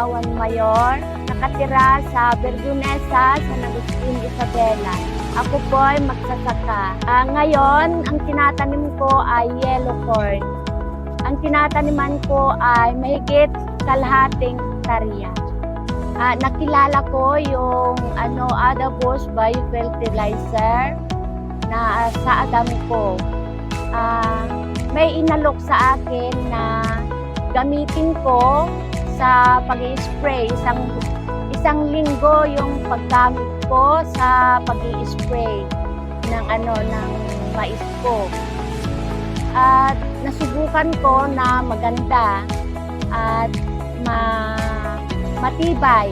Kuyawan Mayor, nakatira sa Bergunesa, San Agustin, Isabela. Ako po ay magsasaka. Ah, ngayon, ang tinatanim ko ay yellow corn. Ang tinataniman ko ay mahigit kalahating hektarya. Ah, nakilala ko yung ano, Adabos Biofertilizer na ah, sa adami ko. Ah, may inalok sa akin na gamitin ko sa pag-spray isang isang linggo yung paggamit ko sa pag-spray ng ano ng mais ko. At nasubukan ko na maganda at ma matibay.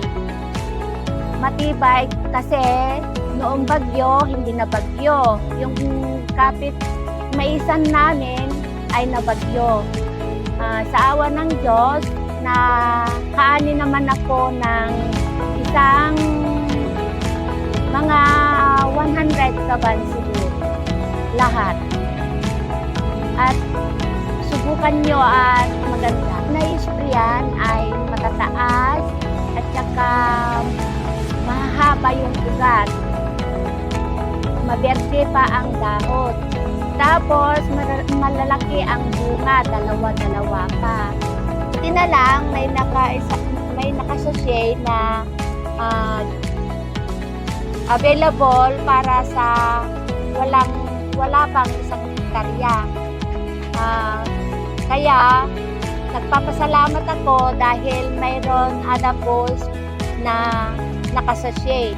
Matibay kasi noong bagyo, hindi na bagyo. Yung kapit maisan namin ay nabagyo. Ah, sa awa ng Diyos, na kaani naman ako ng isang mga 100 kaban siguro. Lahat. At subukan nyo at maganda. Na-sprayan ay matataas at saka mahaba yung ugat. Maberde pa ang dahon. Tapos, malalaki ang bunga, dalawa-dalawa pa. Buti na lang, may naka may nakasashay na ah, available para sa walang wala pang isang hektarya. Ah, kaya, nagpapasalamat ako dahil mayroon adapos na nakasashay.